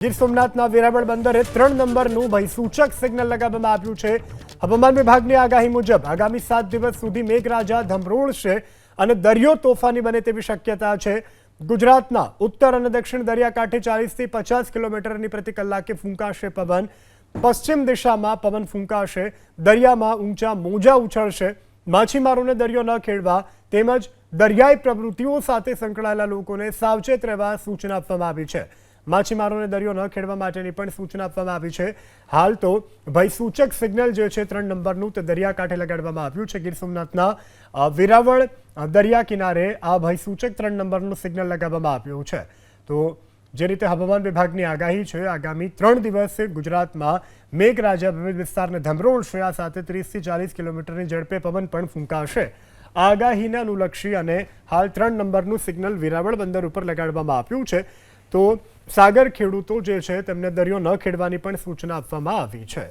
ગીર સોમનાથના વેરાવળ બંદરે ત્રણ નંબરનું ભયસૂચક સિગ્નલ લગાવવામાં આવ્યું છે. હવામાન વિભાગની આગાહી મુજબ આગામી સાત દિવસ સુધી મેઘરાજા ધમરોળશે અને દરિયો તોફાની બને તેવી શક્યતા છે. ગુજરાતના ઉત્તર અને દક્ષિણ દરિયાકાંઠે ચાલીસથી પચાસ કિલોમીટરની પ્રતિ કલાકે ફૂંકાશે પવન. પશ્ચિમ દિશામાં પવન ફૂંકાશે. દરિયામાં ઊંચા મોજા ઉછળશે. માછીમારોને દરિયો ન ખેડવા તેમજ દરિયાઈ પ્રવૃત્તિઓ સાથે સંકળાયેલા લોકોને સાવચેત રહેવા સૂચના આપવામાં આવી છે. માછીમારોને દરિયો ન ખેડવા માટેની પણ સૂચના આપવામાં આવી છે. હાલ તો ભયસૂચક સિગ્નલ જે છે ત્રણ નંબરનું તે દરિયાકાંઠે લગાડવામાં આવ્યું છે. ગીર સોમનાથના વેરાવળ દરિયા કિનારે આ ભયસૂચક ત્રણ નંબરનું સિગ્નલ લગાવવામાં આવ્યું છે. તો જે રીતે હવામાન વિભાગની આગાહી છે, આગામી ત્રણ દિવસે ગુજરાતમાં મેઘરાજા વિવિધ વિસ્તારને ધમરોળશે આ સાથે ત્રીસથી ચાલીસ કિલોમીટરની ઝડપે પવન પણ ફૂંકાશે. આગાહીને અનુલક્ષી અને હાલ ત્રણ નંબરનું સિગ્નલ વેરાવળ બંદર ઉપર લગાડવામાં આવ્યું છે. તો સાગર ખેડૂતો જે છે તેમને દરિયો ન ખેડવાની પણ સૂચના આપવામાં આવી છે.